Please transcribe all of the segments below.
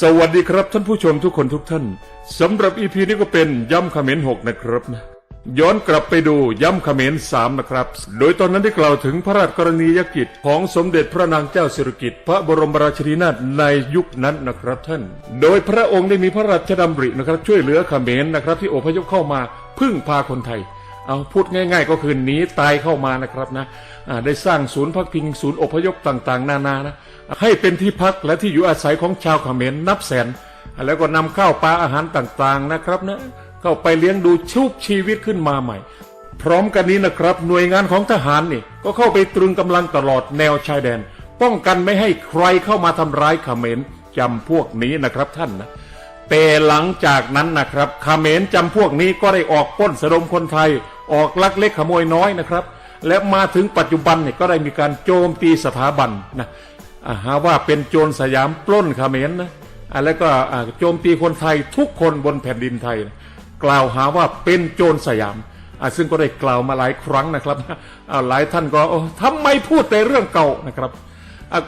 สวัสดีครับท่านผู้ชมทุกคนทุกท่านสำหรับอีพีนี้ก็เป็นย้ำเขมรหกนะครับนะย้อนกลับไปดูย้ำเขมรสามนะครับ โดยตอนนั้นได้กล่าวถึงพระราชกรณียกิจของสมเด็จพระนางเจ้าสิริกิติ์พระบรมราชินีนาถในยุคนั้นนะครับท่าน โดยพระองค์ได้มีพระราชดำรินะครับ ช่วยเหลือเขมรนะครับ ที่อพยพเข้ามาพึ่งพาคนไทย เอาพูดง่าย ๆ ก็คือหนีตายเข้ามานะครับนะได้สร้างศูนย์พักพิงศูนย์อพยพต่างๆ นานานะให้เป็นที่พักและที่อยู่อาศัยของชาวเขมรนับแสน แล้วก็นำข้าวปลาอาหารต่างๆนะครับนะเข้าไปเลี้ยงดูชุบชีวิตขึ้นมาใหม่ พร้อมกันนี้นะครับ หน่วยงานของทหารนี่ก็เข้าไปตรึงกำลังตลอดแนวชายแดน ป้องกันไม่ให้ใครเข้ามาทำร้ายเขมรจำพวกนี้นะครับท่านนะแต่หลังจากนั้นนะครับเขมรจำพวกนี้ก็ได้ออกป้นสะดมคนไทย ออกลักเล็กขโมยน้อยนะครับ และมาถึงปัจจุบันเนี่ยก็ได้มีการโจมตีสถาบันนะอาหาว่าเป็นโจรสยามปล้นขเขมรนะอ่าแล้วก็โจมตีคนไทยทุกคนบนแผ่นดินไทยนะกล่าวหาว่าเป็นโจรสยามอ่าซึ่งก็ได้กล่าวมาหลายครั้งนะครับหลายท่านก็โอ้ทำไมพูดแต่เรื่องเก่านะครับ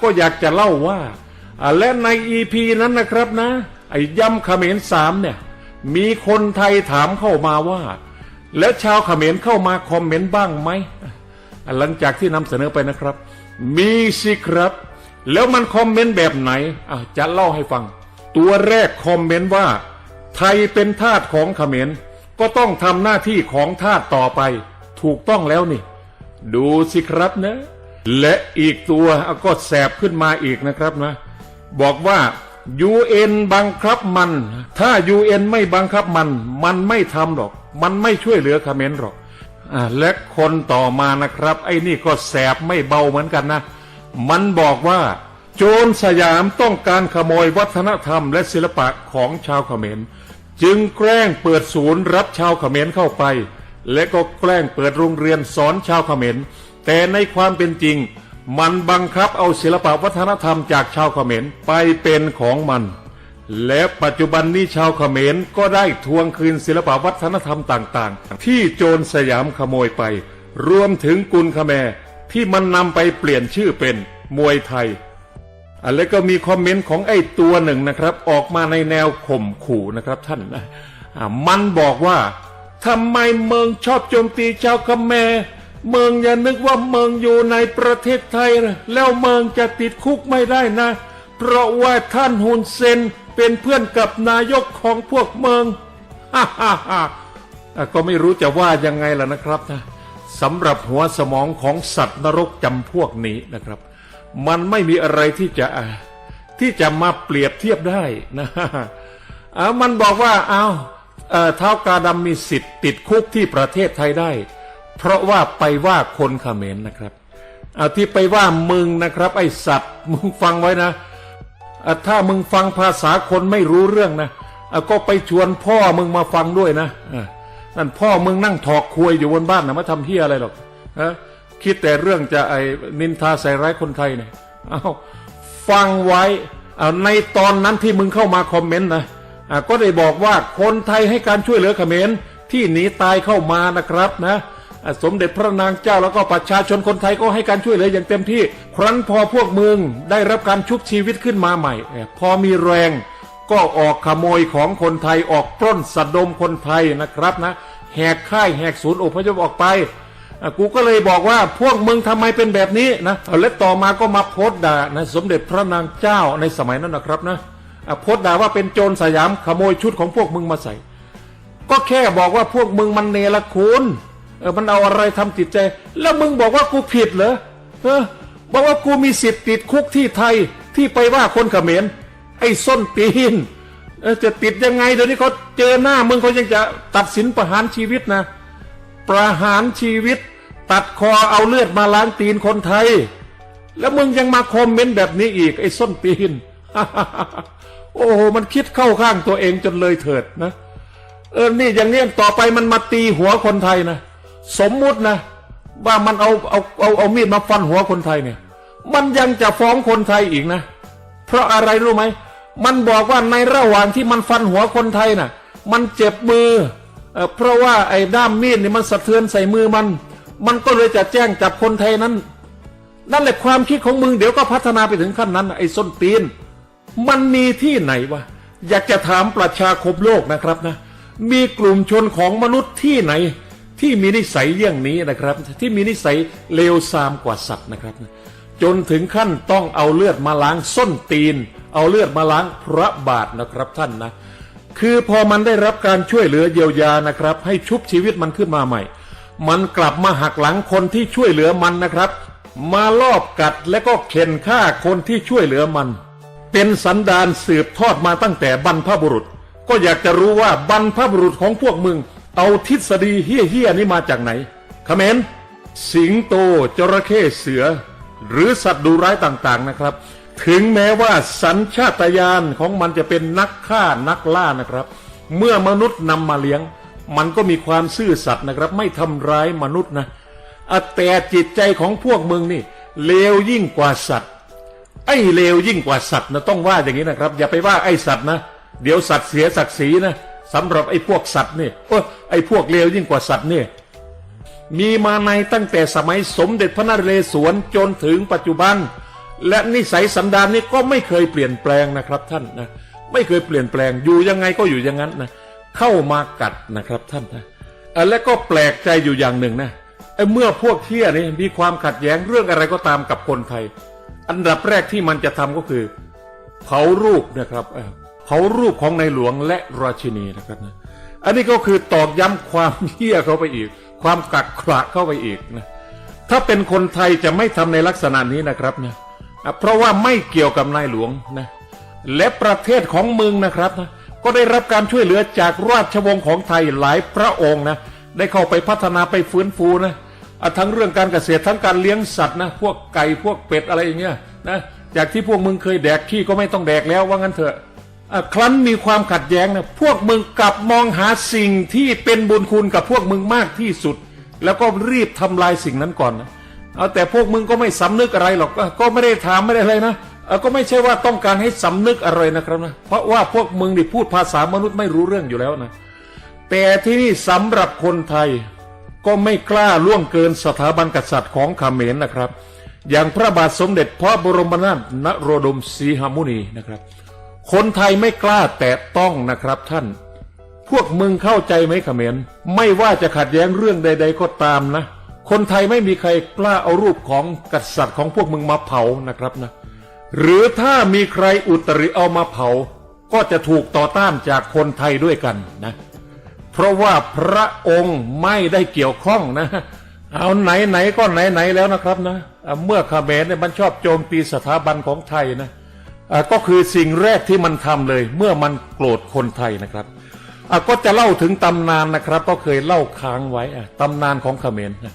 ก็อยากจะเล่าว่าและในอีพีนั้นนะครับนะไอ้ยำเขมรสามเนี่ยมีคนไทยถามเข้ามาว่า แล้วชาวเขมรเข้ามาคอมเมนต์บ้างไหม หลังจากที่นำเสนอไปนะครับ มีสิครับ แล้วมันคอมเมนต์แบบไหนะจะเล่าให้ฟัง ตัวแรกคอมเมนต์ว่า ไทยเป็นทาสของเขมร ก็ต้องทำหน้าที่ของทาสต่อไป ถูกต้องแล้วนี่ ดูสิครับนะ และอีกตัวก็แสบขึ้นมาอีกนะครับนะ บอกว่า UN บังคับมัน ถ้า UN ไม่บังคับมัน มันไม่ทำหรอก มันไม่ช่วยเหลือเขมรหรอกอและคนต่อมานะครับ ไอ้นี่ก็แสบไม่เบาเหมือนกันนะ มันบอกว่าโจรสยามต้องการขโมยวัฒนธรรมและศิลปะของชาวเขมร จึงแกล้งเปิดศูนย์รับชาวเขมรเข้าไป และก็แกล้งเปิดโรงเรียนสอนชาวเขมร แต่ในความเป็นจริง มันบังคับเอาศิลปะวัฒนธรรมจากชาวเขมรไปเป็นของมัน และปัจจุบันนี้ชาวเขมรก็ได้ทวงคืนศิลปวัฒนธรรมต่างๆ ที่โจรสยามขโมยไป รวมถึงกุลคแมที่มันนำไปเปลี่ยนชื่อเป็นมวยไทยอะแล้วก็มีคอมเมนต์ของไอ้ตัวหนึ่งนะครับ ออกมาในแนวข่มขู่นะครับท่านนะมันบอกว่าทำไมเมืองชอบโจมตีชาวคแมเมืองอย่านึกว่าเมืองอยู่ในประเทศไทยนะแล้วเมืองจะติดคุกไม่ได้นะ เพราะว่าท่านฮุนเซน เป็นเพื่อนกับนายกของพวกเมืองฮ่าฮ่าฮ่าก็ไม่รู้จะว่ายังไงล่ะนะครับนะสำหรับหัวสมองของสัตว์นรกจำพวกนี้นะครับ มันไม่มีอะไรที่จะที่จะมาเปรียบเทียบได้นะอะมันบอกว่าเอาเอ่อเท้ากาดำมีสิทธิ์ติดคุกที่ประเทศไทยได้ เพราะว่าไปว่าคนเขมรนะครับเอาที่ไปว่ามึงนะครับ ไอสัตว์มึงฟังไว้นะ ถ้ามึงฟังภาษาคนไม่รู้เรื่องนะก็ไปชวนพ่อมึงมาฟังด้วยนะนั่นพ่อมึงนั่งถอกคุยอยู่บนบ้านนะมาทำเฮียอะไรหรอกคิดแต่เรื่องจะไอ้นินทาใส่ร้ายคนไทยเนี่ยเอาฟังไว้เอาในตอนนั้นที่มึงเข้ามาคอมเมนต์นะก็ได้บอกว่าคนไทยให้การช่วยเหลือเขมรที่หนีตายเข้ามานะครับนะ สมเด็จพระนางเจ้าแล้วก็ประชาชนคนไทยก็ให้การช่วยเหลืออย่างเต็มที่ ครั้นพอพวกมึงได้รับการชุบชีวิตขึ้นมาใหม่ พอมีแรงก็ออกขโมยของคนไทยออกปล้นสะดมคนไทยนะครับนะ แหกค่ายแหกศูนย์อพยพออกไปกูก็เลยบอกว่าพวกมึงทำไมเป็นแบบนี้นะและต่อมาก็มาโพสด่านะสมเด็จพระนางเจ้าในสมัยนั้นนะครับนะโพสด่าว่าเป็นโจรสยามขโมยชุดของพวกมึงมาใส่ ก็แค่บอกว่าพวกมึงมันเนรคุณ เออมันเอาอะไรทำจิตใจ แล้วมึงบอกว่ากูผิดเหรอเออบอกว่ากูมีสิทธิ์ติดคุกที่ไทยที่ไปว่าคนเขมรไอ้ส้นตีนเออจะติดยังไงเดี๋ยวนี้เขาเจอหน้ามึงเขายังจะตัดสินประหารชีวิตนะ ประหารชีวิต ตัดคอเอาเลือดมาล้างตีนคนไทย แล้วมึงยังมาคอมเมนต์แบบนี้อีก ไอ้ส้นตีน โอ้โหมันคิดเข้าข้างตัวเองจนเลยเถิดนะ เออนี่อย่างนี้ต่อไปมันมาตีหัวคนไทยนะ สมมุตินะ ว่ามันเอาเอาเอาเอามีดมาฟันหัวคนไทยเนี่ย มันยังจะฟ้องคนไทยอีกนะ เพราะอะไรรู้ไหม มันบอกว่าในระหว่างที่มันฟันหัวคนไทยน่ะ มันเจ็บมือเออเพราะว่าไอ้ด้ามมีดนี่มันสะเทือนใส่มือมัน มันก็เลยจะแจ้งจับคนไทยนั้น นั่นแหละความคิดของมึงเดี๋ยวก็พัฒนาไปถึงขั้นนั้น ไอ้ส้นตีน มันมีที่ไหนวะอยากจะถามประชาคมโลกนะครับนะ มีกลุ่มชนของมนุษย์ที่ไหน ที่มีนิสัยอย่างนี้นะครับ ที่มีนิสัยเลวทรามกว่าสัตว์นะครับ จนถึงขั้นต้องเอาเลือดมาล้างส้นตีน เอาเลือดมาล้างพระบาทนะครับท่านนะคือพอมันได้รับการช่วยเหลือเยียวยานะครับ ให้ชุบชีวิตมันขึ้นมาใหม่ มันกลับมาหักหลังคนที่ช่วยเหลือมันนะครับ มาลอบกัดและก็เข็นฆ่าคนที่ช่วยเหลือมัน เป็นสันดานสืบทอดมาตั้งแต่บรรพบุรุษ ก็อยากจะรู้ว่าบรรพบุรุษของพวกมึง เอาทฤษฎีเฮี้ยๆนี้มาจากไหนเขมรสิงโตจระเข้เสือ หรือสัตว์ดุร้ายต่างๆนะครับ ถึงแม้ว่าสัญชาตญาณของมันจะเป็นนักฆ่านักล่านะครับ เมื่อมนุษย์นำมาเลี้ยง มันก็มีความซื่อสัตย์นะครับ ไม่ทำร้ายมนุษย์นะอะแต่จิตใจของพวกมึงนี่เลวยิ่งกว่าสัตว์ ไอ้เลวยิ่งกว่าสัตว์นะต้องว่าอย่างนี้นะครับ อย่าไปว่าไอ้สัตว์นะ เดี๋ยวสัตว์เสียศักดิ์ศรีนะ สำหรับไอ้พวกสัตว์นี่โอ้ไอ้พวกเลวยิ่งกว่าสัตว์นี่มีมาในตั้งแต่สมัยสมเด็จพระนเรศวรจนถึงปัจจุบัน และนิสัยสันดานนี้ก็ไม่เคยเปลี่ยนแปลงนะครับท่านนะไม่เคยเปลี่ยนแปลงอยู่ยังไงก็อยู่อย่างนั้นนะเข้ามากัดนะครับท่านนะและก็แปลกใจอยู่อย่างหนึ่งนะไอ้เมื่อพวกเที่ยนี่มีความขัดแย้งเรื่องอะไรก็ตามกับคนไทย อันดับแรกที่มันจะทำก็คือ เผารูปนะครับเผารูปของในหลวงและราชินีนะครับนะอันนี้ก็คือตอกย้ำความเหี้ยเข้าไปอีก ความกักขระเข้าไปอีกนะถ้าเป็นคนไทยจะไม่ทำในลักษณะนี้นะครับนะอะเพราะว่าไม่เกี่ยวกับนายหลวงนะและประเทศของมึงนะครับนะก็ได้รับการช่วยเหลือจากราชวงศ์ของไทยหลายพระองค์นะได้เข้าไปพัฒนาไปฟื้นฟูนะทั้งเรื่องการเกษตรทั้งการเลี้ยงสัตว์นะพวกไก่พวกเป็ดอะไรอย่างเงี้ยนะจากที่พวกมึงเคยแดกขี้ก็ไม่ต้องแดกแล้วว่างั้นเถอะ ครั้นมีความขัดแย้งนะพวกมึงกลับมองหาสิ่งที่เป็นบุญคุณกับพวกมึงมากที่สุด แล้วก็รีบทำลายสิ่งนั้นก่อนนะเอาแต่พวกมึงก็ไม่สำนึกอะไรหรอกก็ไม่ได้ถามไม่ได้อะไรนะก็ไม่ใช่ว่าต้องการให้สำนึกอะไรนะครับนะเพราะว่าพวกมึงนี่พูดภาษามนุษย์ไม่รู้เรื่องอยู่แล้วนะแต่ที่นี่สำหรับคนไทยก็ไม่กล้าล่วงเกินสถาบันกษัตริย์ของเขมรนะครับ อย่างพระบาทสมเด็จพระบรมนาถนโรดมศรีหมุนีนะครับ คนไทยไม่กล้าแตะต้องนะครับท่าน พวกมึงเข้าใจไหมเขมรไม่ว่าจะขัดแย้งเรื่องใด ๆ ก็ตามนะ คนไทยไม่มีใครกล้าเอารูปของกษัตริย์ของพวกมึงมาเผานะครับนะ หรือถ้ามีใครอุตริเอามาเผา ก็จะถูกต่อต้านจากคนไทยด้วยกันนะ เพราะว่าพระองค์ไม่ได้เกี่ยวข้องนะ เอาไหนไหนๆก็ไหนไหนๆแล้วนะครับนะ เมื่อขเขมรเนี่ยมันชอบโจมตีสถาบันของไทยนะอะ ก็คือสิ่งแรกที่มันทำเลย เมื่อมันโกรธคนไทยนะครับก็จะเล่าถึงตำนานนะครับ ก็เคยเล่าค้างไว้ตำนานของเขมรนะ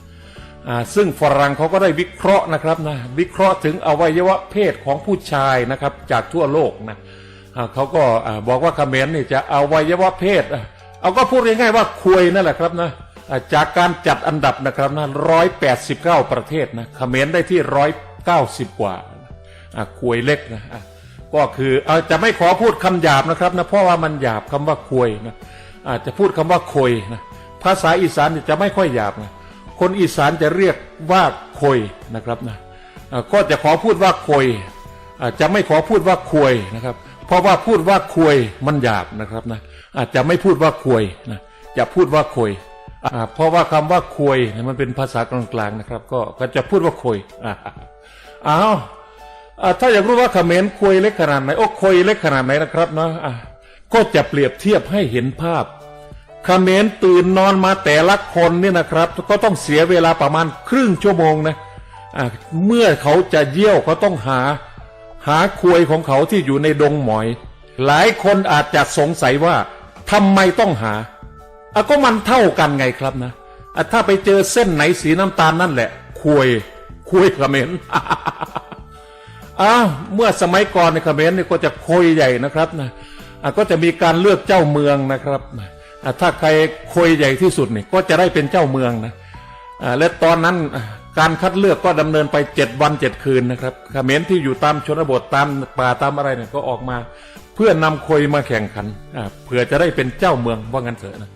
ซึ่งฝรั่งเขาก็ได้วิเคราะห์นะครับนะวิเคราะห์ถึงอวัยวะเพศของผู้ชายนะครับ จากทั่วโลกนะเขาก็บอกว่าเขมรนี่จะเอาวัยวะเพศเอาก็พูดง่ายๆว่าควยนั่นแหละครับนะจากการจัดอันดับนะครับนะร้อยแปดสิบเก้าประเทศนะเขมรได้ที่ร้อยเก้าสิบกว่าควยเล็กนะะ ก็คือเอาจะไม่ขอพูดคำหยาบนะครับนะเพราะว่ามันหยาบคำว่าควยนะอาจจะพูดคำว่าควยนะภาษาอีสานจะไม่ค่อยหยาบนะคนอีสานจะเรียกว่าควยนะครับนะก็จะขอพูดว่าควยอาจจะไม่ขอพูดว่าควยนะครับ เพราะว่าพูดว่าควยมันหยาบนะครับนะอาจจะไม่พูดว่าควยนะจะพูดว่าควยเพราะว่าคำว่าควยมันเป็นภาษากลางๆนะครับ ก็จะพูดว่าควยอ้าว ถ้าอยากรู้ว่าเขมรควยเล็กขนาดไหนโอ้ควยเล็กขนาดไหนนะครับนะก็จะเปรียบเทียบให้เห็นภาพเขมรตื่นนอนมาแต่ละคนเนี่ยนะครับ ก็ต้องเสียเวลาประมาณครึ่งชั่วโมงนะอ่าเมื่อเขาจะเยี่ยวเขาต้องหา หาควยของเขาที่อยู่ในดงหมอย หลายคนอาจจะสงสัยว่าทำไมต้องหาอะก็มันเท่ากันไงครับนะอะถ้าไปเจอเส้นไหนสีน้ำตาลนั่นแหละควยควยเขมร อ้าวเมื่อสมัยก่อนในเขมรเนี่ยก็จะโคยใหญ่นะครับนะก็จะมีการเลือกเจ้าเมืองนะครับอะถ้าใครโคยใหญ่ที่สุดเนี่ยก็จะได้เป็นเจ้าเมืองนะและตอนนั้นการคัดเลือกก็ดำเนินไปเจ็ดวันเจ็ดคืนนะครับเขมรที่อยู่ตามชนบทตามป่าตามอะไรเนี่ยก็ออกมา เพื่อนำโคยมาแข่งขันเพื่อจะได้เป็นเจ้าเมืองว่างั้นเถอะนะ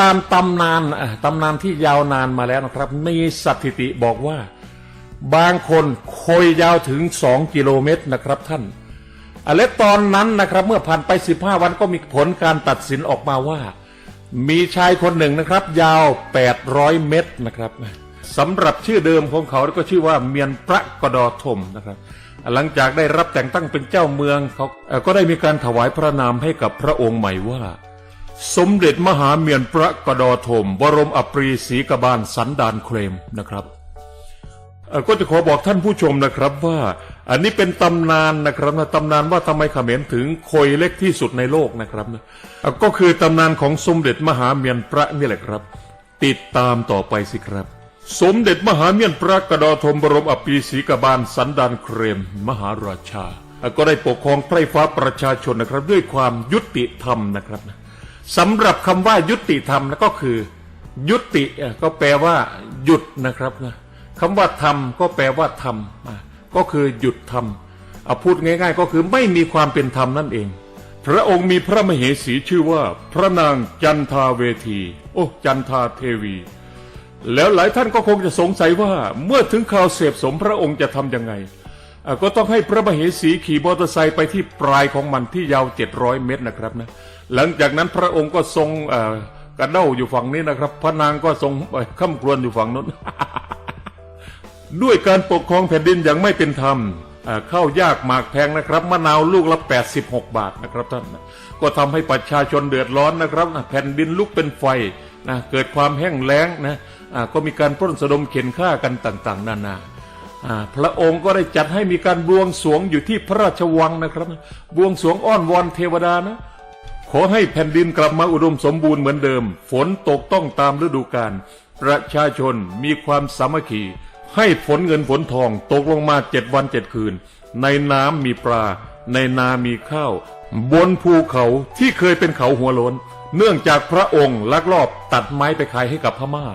ตามตำนานตำนานที่ยาวนานมาแล้วนะครับ มีสถิติบอกว่า บางคนโคยยาวถึงสองกิโลเมตรนะครับท่านอะและตอนนั้นนะครับเมื่อผ่านไป 15 วันก็มีผลการตัดสินออกมาว่า มีชายคนหนึ่งนะครับ ยาว 800 เมตรนะครับสำหรับชื่อเดิมของเขาก็ชื่อว่าเมียนพระกดอทมนะครับ หลังจากได้รับแต่งตั้งเป็นเจ้าเมืองเขาก็ได้มีการถวายพระนามให้กับพระองค์ใหม่ว่า สมเด็จมหาเมียนพระกดอทม บรมอปรีศรีกบาลสันดานเคลมนะครับ ก็จะขอบอกท่านผู้ชมนะครับว่า อันนี้เป็นตำนานนะครับนะตำนานว่าทำไมเขมรถึงโคยเล็กที่สุดในโลกนะครับนะก็คือตำนานของสมเด็จมหาเมียนพระนี่แหละครับ ติดตามต่อไปสิครับ สมเด็จมหาเมียนพระกระดอทมบรมอปีศรีกบาลสันดานเครม มหาราชา ก็ได้ปกครองไพร่ฟ้าประชาชนนะครับ ด้วยความยุติธรรมนะครับนะสำหรับคำว่ายุติธรรมนะก็คือ ยุติก็แปลว่าหยุดนะครับนะ คำว่าทำก็แปลว่าทำก็คือหยุดทำเอาพูดง่าย ๆ ก็คือไม่มีความเป็นธรรมนั่นเอง พระองค์มีพระมเหสีชื่อว่า พระนางจันทาเวที โอ้จันทาเทวี แล้วหลายท่านก็คงจะสงสัยว่าเมื่อถึงคราวเสพสมพระองค์จะทำยังไงก็ต้องให้พระมเหสีขี่มอเตอร์ไซค์ไปที่ปลายของมันที่ยาว 700 เมตรนะครับนะหลังจากนั้นพระองค์ก็ทรงกระเด้าอยู่ฝั่งนี้นะครับ พระนางก็ทรงข้ามครวนอยู่ฝั่งนู้น ด้วยการปกครองแผ่นดินอย่างไม่เป็นธรรมเข้ายากหมากแพงนะครับมะนาวลูกละ 86 บาทนะครับท่านก็ทำให้ประชาชนเดือดร้อนนะครับแผ่นดินลุกเป็นไฟนะเกิดความแห้งแล้งนะก็มีการปล้นสะดมเข็นฆ่ากันต่างๆ นานาอ่าพระองค์ก็ได้จัดให้มีการบวงสรวงอยู่ที่พระราชวังนะครับ บวงสรวงอ้อนวอนเทวดานะ ขอให้แผ่นดินกลับมาอุดมสมบูรณ์เหมือนเดิม ฝนตกต้องตามฤดูกาลประชาชนมีความสามัคคี ให้ฝนเงินฝนทองตกลงมาเจ็ดวันเจ็ดคืน ในน้ำมีปลา ในนามีข้าว บนภูเขาที่เคยเป็นเขาหัวโล้นเนื่องจากพระองค์ลักลอบตัดไม้ไปขายให้กับพม่า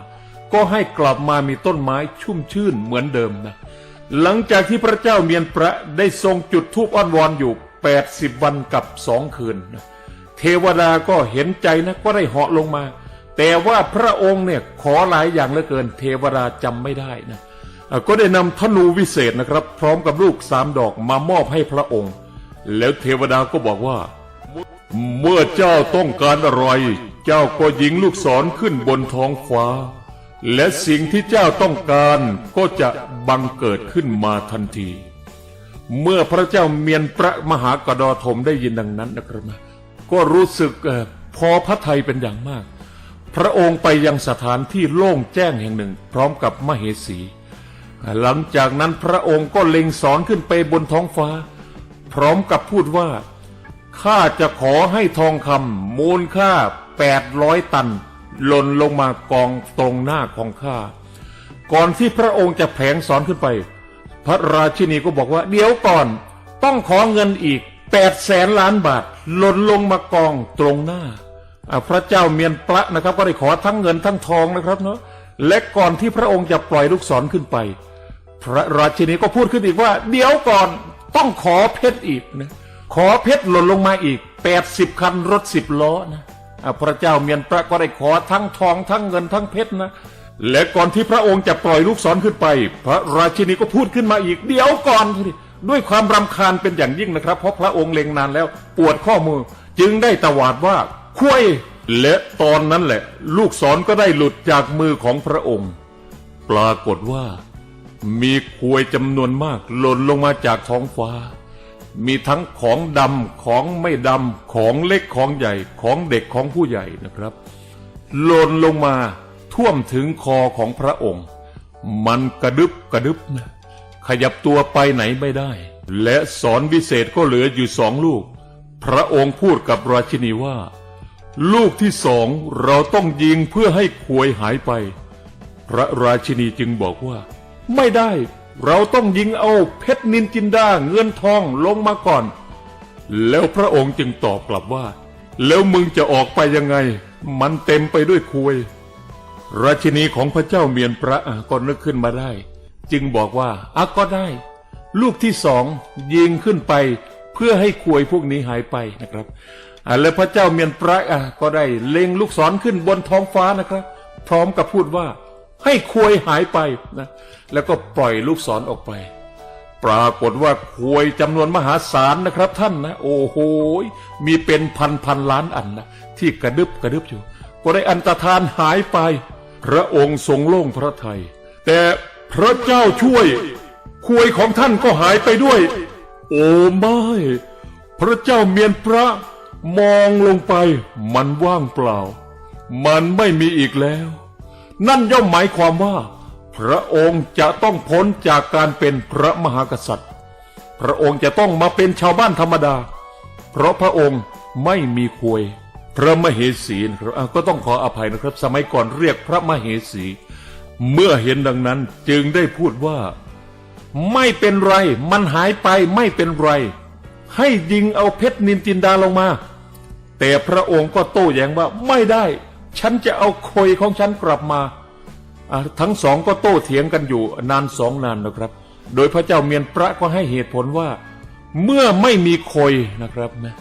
ก็ให้กลับมามีต้นไม้ชุ่มชื่นเหมือนเดิมนะ หลังจากที่พระเจ้าเมียนพระได้ทรงจุดธูปอ้อนวอนอยู่80วันกับสองคืน เทวดาก็เห็นใจนะก็ได้เหาะลงมา แต่ว่าพระองค์เนี่ยขอหลายอย่างเหลือเกิน เทวดาจำไม่ได้นะอะ ก็ได้นำธนูวิเศษนะครับ พร้อมกับลูกสามดอกมามอบให้พระองค์ แล้วเทวดาก็บอกว่า เมื่อเจ้าต้องการอะไร เจ้าก็ยิงลูกศรขึ้นบนท้องฟ้า และสิ่งที่เจ้าต้องการก็จะบังเกิดขึ้นมาทันที เมื่อพระเจ้าเมียนพระมหากดอธมได้ยินดังนั้นนะครับก็รู้สึกพอพระทัยเป็นอย่างมาก พระองค์ไปยังสถานที่โล่งแจ้งแห่งหนึ่ง พร้อมกับมเหสี หลังจากนั้นพระองค์ก็เล็งสอนขึ้นไปบนท้องฟ้า พร้อมกับพูดว่าข้าจะขอให้ทองคำมูลค่า800ตัน หล่นลงมากองตรงหน้าของข้า ก่อนที่พระองค์จะแผงสอนขึ้นไป พระราชินีก็บอกว่า เดี๋ยวก่อนต้องขอเงินอีก8แสนล้านบาท หล่นลงมากองตรงหน้าอ่าพระเจ้าเมียนพระนะครับ ก็ได้ขอทั้งเงินทั้งทองนะครับเนาะและก่อนที่พระองค์จะปล่อยลูกศรขึ้นไป พระราชินีก็พูดขึ้นอีกว่า เดี๋ยวก่อนต้องขอเพชรอีกนะขอเพชรหล่นลงมาอีก80คันรถสิบล้อนะพระเจ้าเมียนพระก็ได้ขอทั้งทองทั้งเงินทั้งเพชรนะและก่อนที่พระองค์จะปล่อยลูกศรขึ้นไป พระราชินีก็พูดขึ้นมาอีก เดี๋ยวก่อนด้วยความรำคาญเป็นอย่างยิ่งนะครับ เพราะพระองค์เล็งนานแล้วปวดข้อมือ จึงได้ตวาดว่าคุยและตอนนั้นแหละ ลูกศรก็ได้หลุดจากมือของพระองค์ ปรากฏว่า มีควยจำนวนมาก หล่นลงมาจากท้องฟ้า มีทั้งของดำของไม่ดำของเล็กของใหญ่ของเด็กของผู้ใหญ่นะครับ หล่นลงมาท่วมถึงคอของพระองค์ มันกระดึบกระดึบนะขยับตัวไปไหนไม่ได้ และสอนวิเศษก็เหลืออยู่สองลูก พระองค์พูดกับราชินีว่า ลูกที่สองเราต้องยิงเพื่อให้ควยหายไป พระราชินีจึงบอกว่า ไม่ได้ เราต้องยิงเอาเพชรนินจินดาเงินทองลงมาก่อน แล้วพระองค์จึงตอบกลับว่า แล้วมึงจะออกไปยังไง มันเต็มไปด้วยควยราชินีของพระเจ้าเมียนพระอะก็นึกขึ้นมาได้ จึงบอกว่าอะก็ได้ ลูกที่สองยิงขึ้นไป เพื่อให้ควยพวกนี้หายไปนะครับอะและพระเจ้าเมียนพระอะก็ได้เล็งลูกศรขึ้นบนท้องฟ้านะครับ พร้อมกับพูดว่า ให้ควยหายไปนะแล้วก็ปล่อยลูกศรออกไป ปรากฏว่าควยจำนวนมหาศาลนะครับท่านนะ โอ้โหมีเป็นพันพันล้านอันนะที่กระดึบกระดึบอยู่ ก็ได้อันตรธานหายไป พระองค์ทรงโล่งพระทัยแต่พระเจ้าช่วยควยของท่านก็หายไปด้วย โอ้ไม่ พระเจ้าเมียนพระมองลงไป มันว่างเปล่า มันไม่มีอีกแล้ว นั่นย่อมหมายความว่า พระองค์จะต้องพ้นจากการเป็นพระมหากษัตริย์ พระองค์จะต้องมาเป็นชาวบ้านธรรมดา เพราะพระองค์ไม่มีควย พระมเหสีนะครับก็ต้องขออภัยนะครับ สมัยก่อนเรียกพระมเหสี เมื่อเห็นดังนั้นจึงได้พูดว่า ไม่เป็นไร มันหายไปไม่เป็นไร ให้ยิงเอาเพชรนินจินดาลงมา แต่พระองค์ก็โต้แย้งว่าไม่ได้ ฉันจะเอาโคยของฉันกลับมาทั้งสองก็โต้เถียงกันอยู่นานสองนานนะครับ โดยพระเจ้าเมียนพระก็ให้เหตุผลว่า เมื่อไม่มีโคยนะครับนะ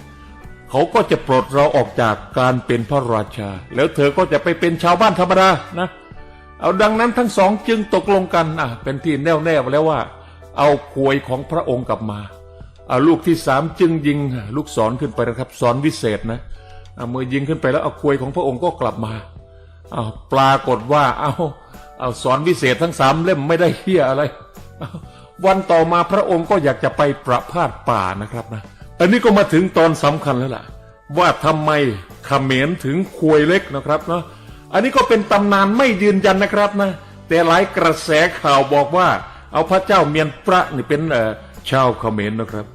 เขาก็จะปลดเราออกจากการเป็นพระราชา แล้วเธอก็จะไปเป็นชาวบ้านธรรมดานะเอาดังนั้นทั้งสองจึงตกลงกันอะเป็นที่แน่วแน่แล้วว่า เอาควยของพระองค์กลับมาลูกที่สามจึงยิงลูกศรขึ้นไปนะครับศรวิเศษนะ เอามือยิงขึ้นไปแล้วเอาควยของพระองค์ก็กลับมาเอาปรากฏว่าเอาเอาสอนวิเศษทั้งสามเล่มไม่ได้เฮียอะไร วันต่อมาพระองค์ก็อยากจะไปประพาสป่านะครับนะอันนี้ก็มาถึงตอนสำคัญแล้วล่ะ ว่าทำไมเขมรถึงควยเล็กนะครับเนาะอันนี้ก็เป็นตำนานไม่ยืนยันนะครับนะ แต่หลายกระแสข่าวบอกว่า เอาพระเจ้าเมียนพระนี่เป็นชาวเขมรนะครับ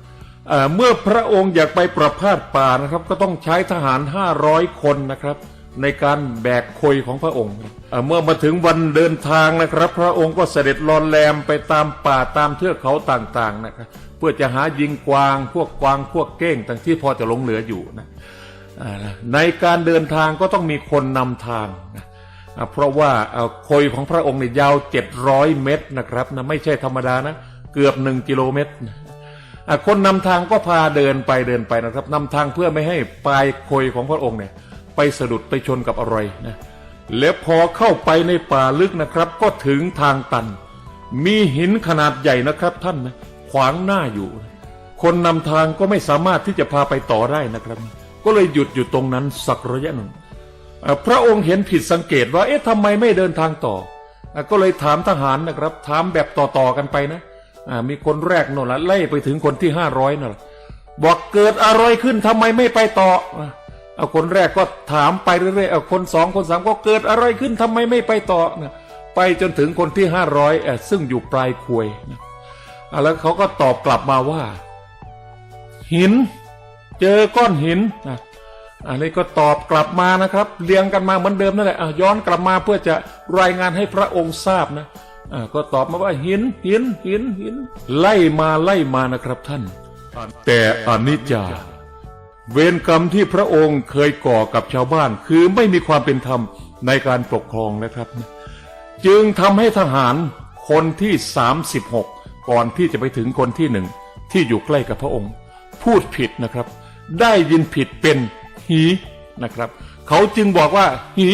เมื่อพระองค์อยากไปประพาสป่านะครับ ก็ต้องใช้ทหาร 500 คนนะครับ ในการแบกโคยของพระองค์ เมื่อมาถึงวันเดินทางนะครับ พระองค์ก็เสด็จลอนแลมไปตามป่าตามเทือกเขาต่างๆนะครับ เพื่อจะหายิงกวางพวกกวางพวกเก้งต่างที่พอจะหลงเหลืออยู่นะในการเดินทางก็ต้องมีคนนำทางนะเพราะว่าเอ่อโคยของพระองค์เนี่ยยาว 700 เมตรนะครับนะไม่ใช่ธรรมดานะเกือบหนึ่งกิโลเมตร คนนำทางก็พาเดินไปเดินไปนะครับนำทางเพื่อไม่ให้ปลายโคยของพระองค์เนี่ยไปสะดุดไปชนกับอะไรนะแล้วพอเข้าไปในป่าลึกนะครับ ก็ถึงทางตัน มีหินขนาดใหญ่นะครับท่านนะขวางหน้าอยู่ คนนำทางก็ไม่สามารถที่จะพาไปต่อได้นะครับ ก็เลยหยุดอยู่ตรงนั้นสักระยะหนึ่งพระองค์เห็นผิดสังเกตว่าเอ๊ะทำไมไม่เดินทางต่อ ก็เลยถามทหารนะครับ ถามแบบต่อๆกันไปนะ มีคนแรกโน่นละไล่ไปถึงคนที่ห้าร้อยน่นแหละบอกเกิดอะไรขึ้นทำไมไม่ไปต่อเอาคนแรกก็ถามไปเรื่อยๆเอาคนสองคนสามก็เกิดอะไรขึ้นทำไมไม่ไปต่อนะไปจนถึงคนที่ห้าร้อยซึ่งอยู่ปลายควยนะแล้วเขาก็ตอบกลับมาว่า หิน เจอก้อนหินนะอันนี้ก็ตอบกลับมานะครับ เรียงกันมาเหมือนเดิมนั่นแหละอะย้อนกลับมาเพื่อจะรายงานให้พระองค์ทราบนะ ก็ตอบมาว่าหินหินหินหิน ไล่มาไล่มานะครับท่าน แต่อนิจจา เวรกรรมที่พระองค์เคยก่อกับชาวบ้าน คือไม่มีความเป็นธรรมในการปกครองนะครับ จึงทำให้ทหารคนที่ 36 ก่อนที่จะไปถึงคนที่หนึ่งที่อยู่ใกล้กับพระองค์ พูดผิดนะครับ ได้ยินผิดเป็นหีนะครับ เขาจึงบอกว่าหี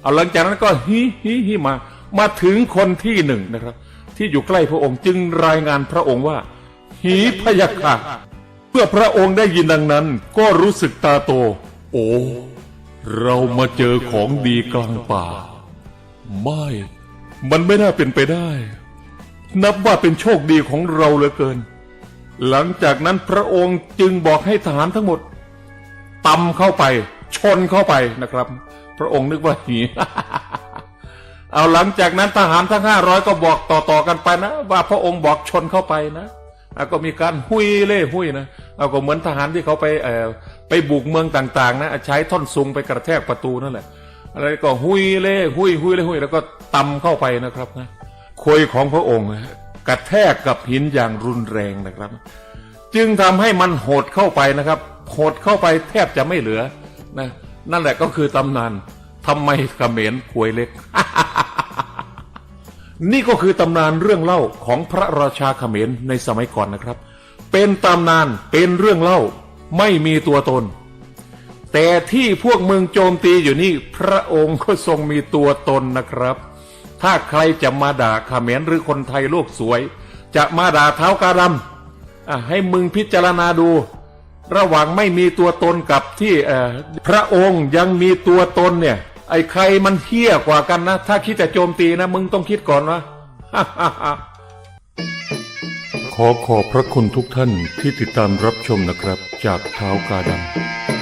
เอาหลังจากนั้นก็หีหีหีมา มาถึงคนที่หนึ่งนะครับ ที่อยู่ใกล้พระองค์จึงรายงานพระองค์ว่า หีพยาค่ะเพื่อพระองค์ได้ยินดังนั้น ก็รู้สึกตาโต โอ้เรามาเจอของดีกลางป่า ไม่ มันไม่น่าเป็นไปได้ นับว่าเป็นโชคดีของเราเหลือเกิน หลังจากนั้นพระองค์จึงบอกให้ทหารทั้งหมดตำเข้าไป ชนเข้าไปนะครับ พระองค์นึกว่าหี เอาหลังจากนั้นทหารทั้งห้าร้อยก็บอกต่อๆกันไปนะ ว่าพระองค์บอกชนเข้าไปนะอะก็มีการหุยเล่หุยนะเอาก็เหมือนทหารที่เขาไปเออไปบุกเมืองต่าง ๆ นะใช้ท่อนซุงไปกระแทกประตูนั่นแหละอะไรก็หุยเล่หุยหุยเล่หุยแล้วก็ตำเข้าไปนะครับนะคุยของพระองค์กระแทกกับหินอย่างรุนแรงนะครับ จึงทำให้มันโหดเข้าไปนะครับโหดเข้าไปแทบจะไม่เหลือนะนั่นแหละก็คือตำนาน ทำไมเขมรควยเล็ก นี่ก็คือตำนานเรื่องเล่าของพระราชาเขมรในสมัยก่อนนะครับ เป็นตำนานเป็นเรื่องเล่าไม่มีตัวตน แต่ที่พวกเมืองโจมตีอยู่นี่ พระองค์ก็ทรงมีตัวตนนะครับ ถ้าใครจะมาด่าเขมรหรือคนไทยโลกสวย จะมาด่าเท้ากาดำให้มึงพิจารณาดูระหว่างไม่มีตัวตนกับที่พระองค์ยังมีตัวตนเนี่ย ไอ้ใครมันเที่ยกว่ากันนะ ถ้าคิดแต่โจมตีนะ มึงต้องคิดก่อนวะขอขอบพระคุณทุกท่านที่ติดตามรับชมนะครับ จากเท้ากาดำ